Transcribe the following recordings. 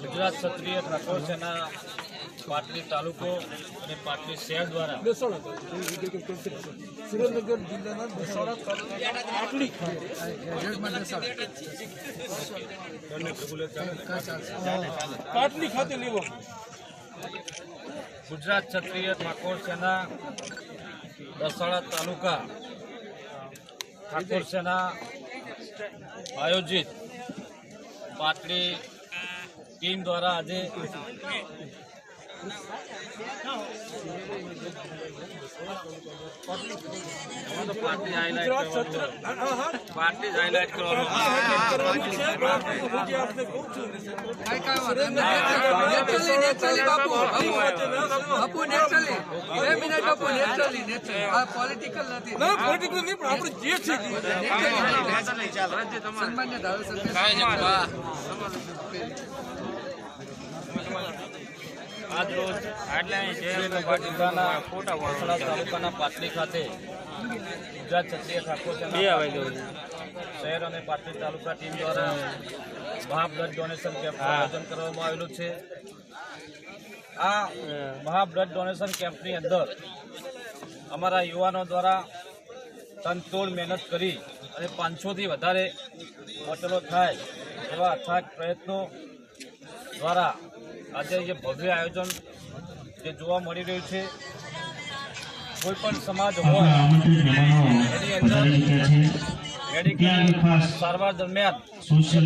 ગુજરાત ક્ષત્રિય ઠાકોર સેના પાટલી તાલુકો અને પાટલી શહેર દ્વારા સુરેન્દ્રનગર જિલ્લાના દસોડા પાટલી પાટલી ખાતે લેવા. ગુજરાત ક્ષત્રિય ઠાકોર સેના દસાડા તાલુકા ઠાકોર સેના આયોજિત પાટલી ટીમ દ્વારા આજે એમાં તો પાટલી highlight ગુજરાત કરવાનું સત્ર છે. હા હા પાટલી જ highlight કરવાનું છે. કરવાનું છે હું જે આપને કહું છું પોલિટિકલ નથી ના પોલિટિકલ નહીં પણ આપણે જે છે સન્માન્ય ધારાસભ્ય આજ રોજ જિલ્લાના વલસાડ તાલુકાના પાટલી ખાતે ગુજરાત ક્ષત્રિય ઠાકોર શહેર અને પાટલી તાલુકા ટીમ દ્વારા મહાબ્લડ ડોનેશન કેમ્પનું આયોજન કરવામાં આવેલું છે. આ મહાબ્લડ ડોનેશન કેમ્પની અંદર અમારા યુવાનો દ્વારા તનતોડ મહેનત કરી અને પાંચસોથી વધારે બોટલો થાય એવા અથાગ પ્રયત્નો દ્વારા આજે જે ભવ્ય આયોજન જે જોવા મળી રહ્યું છે કોઈ પણ સમાજ હોય એની અંદર મેડિકલ સારવાર દરમિયાન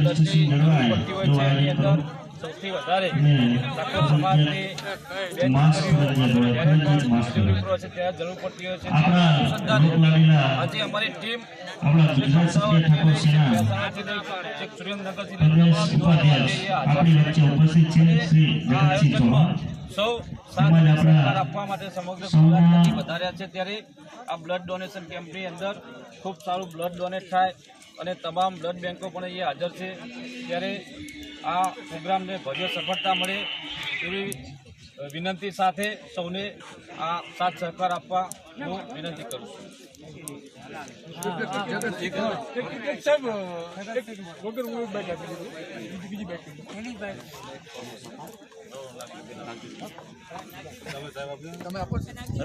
દર્દી પડતી હોય છે એની અંદર સૌથી વધારે અને સમાજની માસ્ક જરૂર છે પડતી હોય છે. આજે અમારી ટીમ સૌ આપવા માટે સમગ્ર વધાર્યા છે. ત્યારે આ બ્લડ ડોનેશન કેમ્પની અંદર ખૂબ સારું બ્લડ ડોનેટ થાય. અને તમામ બ્લડ બેન્કો પણ અહીંયા હાજર છે. ત્યારે આ પ્રોગ્રામને ભવ્ય સફળતા મળે એવી વિનંતી સાથે સૌને આ સાથ સહકાર આપવા હું વિનંતી કરું છું.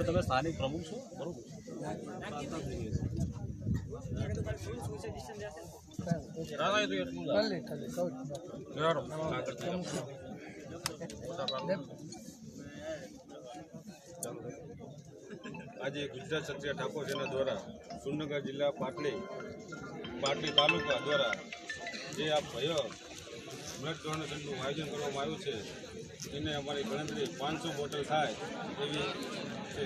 તમે સ્થાનિક પ્રમુખ છો? બરોબર. આજે ગુજરાત ક્ષત્રિય ઠાકોર સેના દ્વારા સુરનગર જિલ્લા પાટલી પાટલી તાલુકા દ્વારા જે આ ભય, બ્લડ ડોનેશનનું આયોજન કરવામાં આવ્યું છે, એને અમારી ગણતરી પાંચસો બોટલ થાય એવી છે.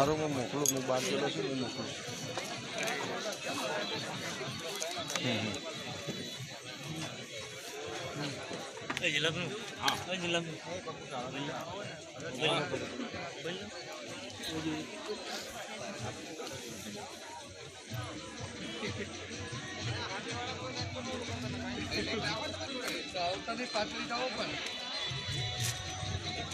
હારો હું મોકલું હું બહાર ગયેલો છું હું મોકલું આવતાની પાછળ જાઓ પણ.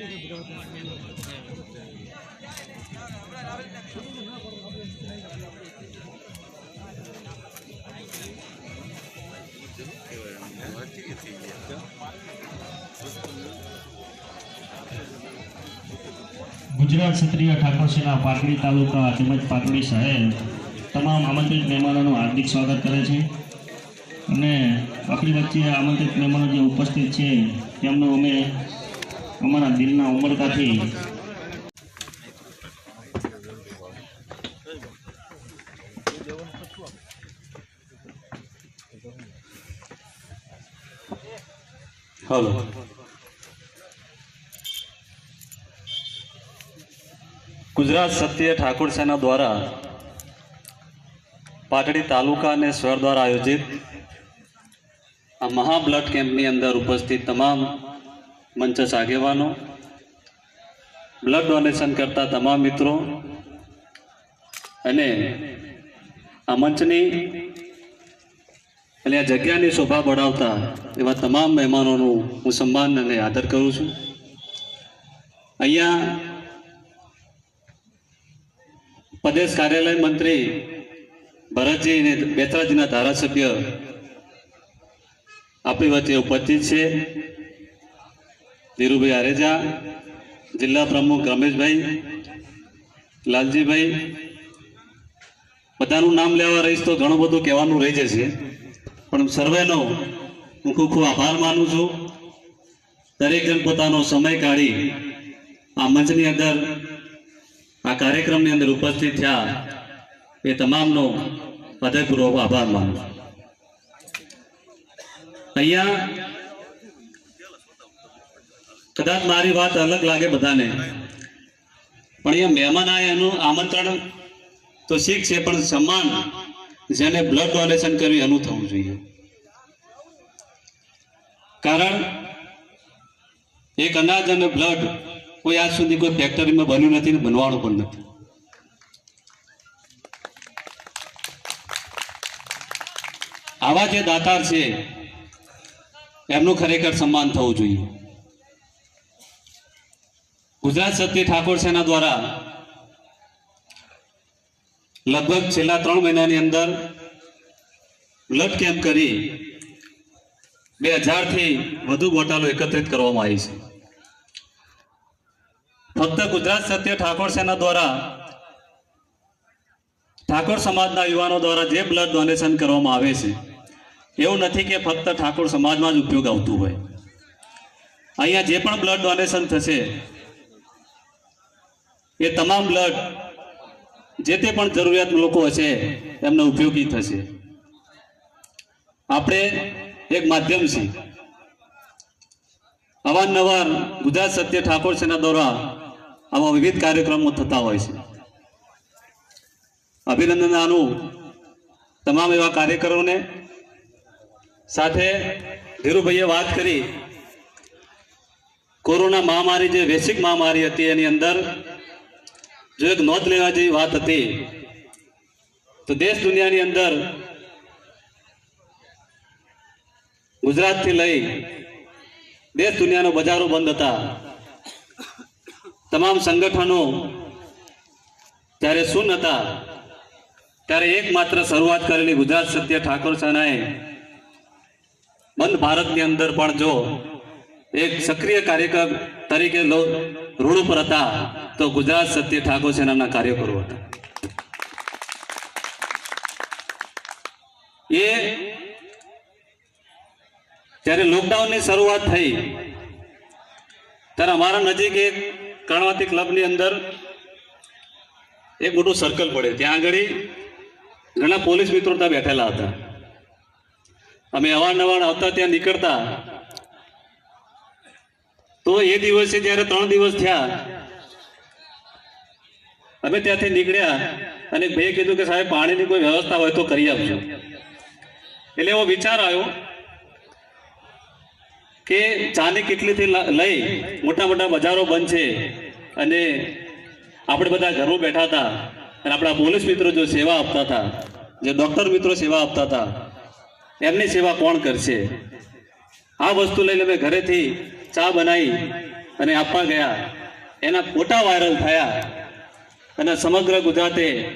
ગુજરાત ક્ષત્રિય ઠાકોર સેના પાટડી તાલુકા તેમજ પાટડી શહેર તમામ આમંત્રિત મહેમાનોનું હાર્દિક સ્વાગત કરે છે. અને આપણી વચ્ચે આમંત્રિત મહેમાનો જે ઉપસ્થિત છે, તેમનું અમે અમારા દિલના ઉમળકાથી હલો. ગુજરાત સત્ય ઠાકોર સેના દ્વારા પાટડી તાલુકા અને શહેર દ્વારા આયોજિત આ મહાબ્લડ કેમ્પની અંદર ઉપસ્થિત તમામ મંચસ આગેવાનો બ્લડ ડોનેશન કરતા તમામ મિત્રો અને આ મંચની અને આ જગ્યાની શોભા બઢાવતા એવા તમામ મહેમાનોનું હું સન્માન અને આદર કરું છું. અહીંયા પ્રદેશ કાર્યાલય મંત્રી ભરતજી અને બેતરાજીના ધારાસભ્ય આપણી વચ્ચે ઉપસ્થિત છે. ધીરુભાઈ આરેજા, જિલ્લા પ્રમુખ રમેશભાઈ, લાલજીભાઈ, બધાનું નામ લેવા રહીશ તો ઘણું બધું કહેવાનું રહી જશે. પણ સર્વેનો હું ખૂબ ખૂબ આભાર માનું છું. દરેક જણ પોતાનો સમય કાઢી આ મંચની અંદર, આ કાર્યક્રમની અંદર ઉપસ્થિત થયા એ તમામનો હૃદયપૂર્વક આભાર માનું છું. અહીંયા કદાચ મારી વાત અલગ લાગે બધાને. પણ અહીંયા મહેમાન આયા એનું આમંત્રણ તો શીખ છે, પણ સન્માન જેને બ્લડ ડોનેશન કર્યું એનું થવું જોઈએ. કારણ એક અનાજ અને બ્લડ કોઈ આજ સુધી કોઈ ફેક્ટરીમાં બન્યું નથી ને બનવાનું પણ નથી. આવા જે દાતાર છે, એમનું ખરેખર સન્માન થવું જોઈએ. ગુજરાત સત્ય ઠાકોર સેના દ્વારા લગભગ છેલ્લા ત્રણ મહિનાની અંદર બ્લડ કેમ્પ કરી બે હજારથી વધુ બોટલો એકત્રિત કરવામાં આવી છે. ફક્ત ગુજરાત સત્ય ઠાકોર સેના દ્વારા ઠાકોર સમાજના યુવાનો દ્વારા જે બ્લડ ડોનેશન કરવામાં આવે છે, એવું નથી કે ફક્ત ઠાકોર સમાજમાં જ ઉપયોગ આવતું હોય. અહીંયા જે પણ બ્લડ ડોનેશન થશે એ તમામ બ્લડ જે તે પણ જરૂરિયાત લોકો હશે, એમને ઉપયોગી થશે. આપણે એક માધ્યમ છે અવારનવાર ગુજરાત સત્ય ઠાકોર સેના દ્વારા આવા વિવિધ કાર્યક્રમો થતા હોય છે. અભિનંદન આનું તમામ એવા કાર્યકરોને. સાથે ધીરુભાઈએ વાત કરી. કોરોના મહામારી જે વૈશ્વિક મહામારી હતી, એની અંદર જો એક નોંધ લેવા જેવી વાત હતી. તો દેશ દુનિયાની અંદર ગુજરાતથી લઈ દેશ દુનિયાનો બજારો બંધ હતા. તમામ સંગઠનો ત્યારે શૂન્ય હતા. ત્યારે એકમાત્ર શરૂઆત કરેલી ગુજરાત સત્ય ઠાકોર સેનાએ બંધ ભારતની અંદર પણ જો એક સક્રિય કાર્યકર તરીકે રોડ ઉપર હતા, તો ગુજરાત સત્ય ઠાકોર સેનાના કાર્યકરો હતા. એ જ્યારે લોકડાઉનની શરૂઆત થઈ, ત્યારે અમારા નજીક એક કર્ણાવતી ક્લબની અંદર એક મોટું સર્કલ પડે ત્યાં આગળ ઘણા પોલીસ મિત્રો ત્યાં બેઠેલા હતા. અમે અવારનવાર આવતા ત્યાં નીકળતા તો એ દિવસે જ્યારે ત્રણ દિવસ થયા, અમે ત્યાંથી નીકળ્યા અને ભાઈએ કીધું કે સાહેબ, પાણીની કોઈ વ્યવસ્થા હોય તો કરી આપજો. એટલે એવો વિચાર આવ્યો કે ચાની કેટલીથી લઈ મોટા મોટા બજારો બંધ છે અને આપણે બધા ઘરમાં બેઠા હતા અને આપણા પોલીસ મિત્રો જો સેવા આપતા હતા, જે ડૉક્ટર મિત્રો સેવા આપતા હતા, એમની સેવા કોણ કરશે? આ વસ્તુ લઈને અમે ઘરેથી ચા બનાવી અને આપવા ગયા. એના ફોટા વાયરલ થયા અને સમગ્ર ગુજરાતે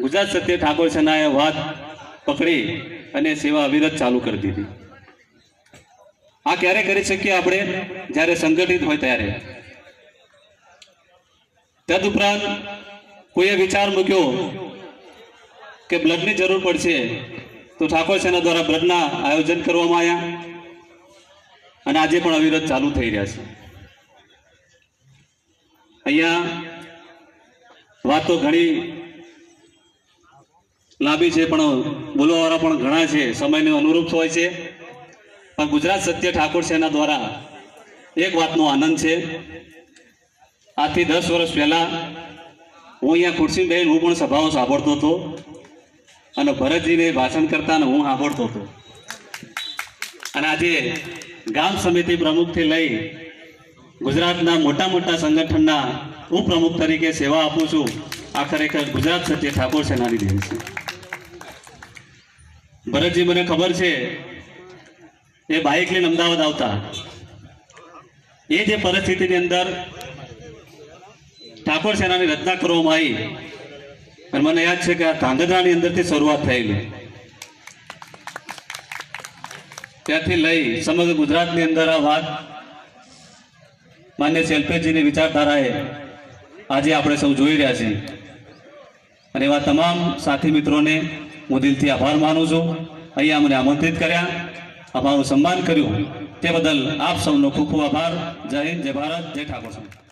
ગુજરાત સત્ય ઠાકોર સેનાએ વાત પકડી અને સેવા અવિરત ચાલુ કરી દીધી. આ ક્યારે કરી શકીએ આપણે? જ્યારે સંગઠિત હોય ત્યારે. તદુપરાંત કોઈએ વિચાર મૂક્યો કે બ્લડની જરૂર પડશે તો ઠાકોર સેના દ્વારા બ્લડના આયોજન કરવામાં આવ્યા. અને આજે પણ અવિરત ચાલુ થઈ રહ્યા છે. અહીંયા વાતો ઘણી લાંબી છે, પણ બોલવાવાળા પણ ઘણા છે. સમયને અનુરૂપ હોય છે. પણ ગુજરાત સત્ય ઠાકોર સેના દ્વારા એક વાતનો આનંદ છે. આજથી દસ વર્ષ પહેલાં હું અહીંયા ખુરશી બેન હું પણ સભાઓ સાંભળતો હતો અને ભરતજીને ભાષણ કરતા હું સાંભળતો હતો. અને આજે ગામ સમિતિ પ્રમુખથી લઈ ગુજરાતના મોટા મોટા સંગઠનના ઉપપ્રમુખ તરીકે સેવા આપું છું. આ ખરેખર ગુજરાત સત્ય ઠાકોર સેનાની દેન છે. ભરતજી, મને ખબર છે, એ બાઇક લઈને અમદાવાદ આવતા. એ જે પરિસ્થિતિની અંદર ઠાકોર સેનાની રચના કરવામાં આવી, અને મને યાદ છે કે આ ધાંગધ્રાની અંદરથી શરૂઆત થયેલી. ત્યાંથી લઈ સમગ્ર ગુજરાતની અંદર આ વાત માન્ય શેલ્પેજીની વિચારધારાએ આજે આપણે સૌ જોઈ રહ્યા છીએ. અને એવા તમામ સાથી મિત્રોને હું દિલથી આભાર માનું છું. અહીંયા મને આમંત્રિત કર્યા. અમારું સન્માન કર્યું. તે બદલ આપ સૌનો ખૂબ ખૂબ આભાર. જય હિન્દ, જય ભારત, જય ઠાકોર સંઘ